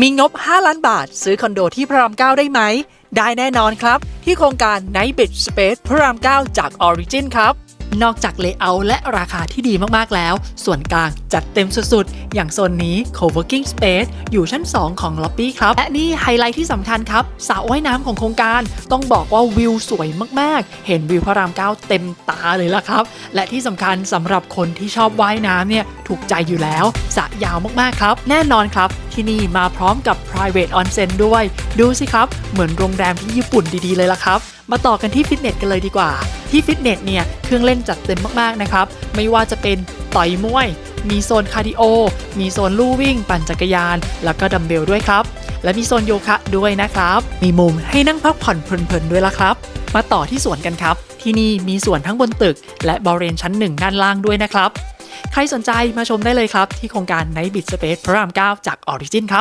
มีงบ 5 ล้านบาท ซื้อคอนโดที่พระราม 9 ได้ไหม ได้แน่นอนครับ ที่โครงการ Night Beach Space พระราม 9 จาก Origin ครับ นอกจากเลเยอร์และราคาที่ดีมากๆแล้ว ส่วนกลางจัดเต็มสุดๆ อย่างโซนนี้ Co-working Space อยู่ชั้น 2 ของล็อบบี้ครับ และนี่ไฮไลท์ที่สำคัญครับสระว่ายน้ำของโครงการ ต้องบอกว่าวิวสวยมากๆ เห็นวิวพระราม9เต็มตาเลยล่ะครับ และที่สำคัญสำหรับคนที่ชอบว่ายน้ำเนี่ยถูกใจอยู่แล้วสระยาวมากๆครับ แน่นอนครับที่นี่มาพร้อมกับ private onsen ด้วย ดูสิครับ เหมือนโรงแรมที่ญี่ปุ่นดีๆเลยล่ะครับ มาต่อกันที่ฟิตเนสกันเลยดีกว่า ที่ฟิตเนสเนี่ยเครื่องเล่นจัดเต็มมากๆนะครับ ไม่ว่าจะเป็นต่อยมวย มีโซนคาร์ดิโอ มีโซนลู่วิ่ง ปั่นจักรยาน แล้วก็ดัมเบลด้วยครับ และมีโซนโยคะด้วยนะครับ มีมุมให้นั่งพักผ่อนเพลินๆด้วยละครับ มาต่อที่สวนกันครับ ที่นี่มีสวนทั้งบนตึก และบริเวณชั้นหนึ่งด้านล่างด้วยนะครับ ใครสนใจมาชมได้เลยครับ ที่โครงการ Night Space พระราม 9 จาก Origin ครับ